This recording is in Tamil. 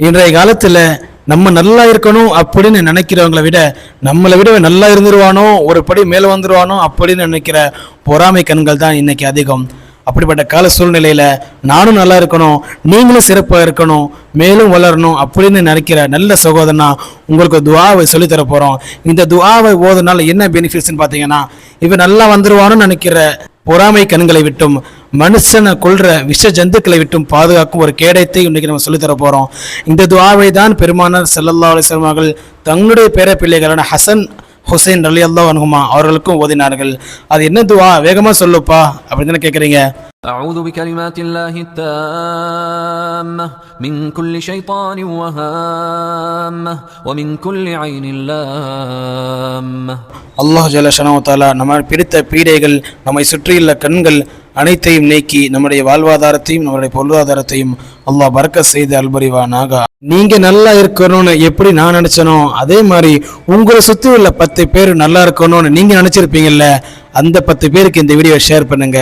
இன்றைய காலத்தில் நம்ம நல்லா இருக்கணும் அப்படின்னு நினைக்கிறவங்கள விட நம்மளை விட நல்லா இருந்துருவானோ ஒரு படி மேலே வந்துருவானோ அப்படின்னு நினைக்கிற பொறாமை கண்கள் தான் இன்னைக்கு அதிகம். அப்படிப்பட்ட கால சூழ்நிலையில் நானும் நல்லா இருக்கணும் நீங்களும் சிறப்பாக இருக்கணும் மேலும் வளரணும் அப்படின்னு நினைக்கிற நல்ல சகோதரனா உங்களுக்கு துவாவை சொல்லித்தர போகிறோம் இந்த துவாவை ஓதுனால என்ன பெனிஃபிட்ஸ்னு பார்த்தீங்கன்னா இவன் நல்லா வந்துருவான்னு நினைக்கிற பொறாமை கண்களை விட்டும் மனுஷனை கொல்ற விஷ ஜந்துக்களை விட்டும் பாதுகாக்கும் ஒரு கேடயத்தை இன்னைக்கு நம்ம சொல்லித்தர போறோம் இந்த துவாவை தான் பெருமானார் ஸல்லல்லாஹு அலைஹி வஸல்லம் அவர்கள் தங்களுடைய பேர பிள்ளைகளான ஹசன் ஹுசைன் ரலி அல்லா அனுகுமா அவர்களுக்கும் ஓதினார்கள் அது என்ன துவா வேகமா சொல்லுப்பா அப்படின்னு தானே கேட்குறீங்க أعوذ بكلمات الله التامة من كل شيطان وهامة ومن كل عين لامة அல்லாஹ் ஜலஷனோ தாலா நம்ம பிடித்த பீடைகள் நம்மை சுற்றியுள்ள கண்கள் அனைத்தையும் நீக்கி நம்முடைய வாழ்வாதாரத்தையும் நம்முடைய பொருளாதாரத்தையும் அல்லாஹ் பறக்க செய்து அல்பறிவானாக நீங்க நல்லா இருக்கணும்னு எப்படி நான் நினைச்சனோ அதே மாதிரி உங்களை சுத்தி உள்ள பத்து பேர் நல்லா இருக்கணும்னு நீங்க நினைச்சிருப்பீங்கல்ல அந்த பத்து பேருக்கு இந்த வீடியோ ஷேர் பண்ணுங்க.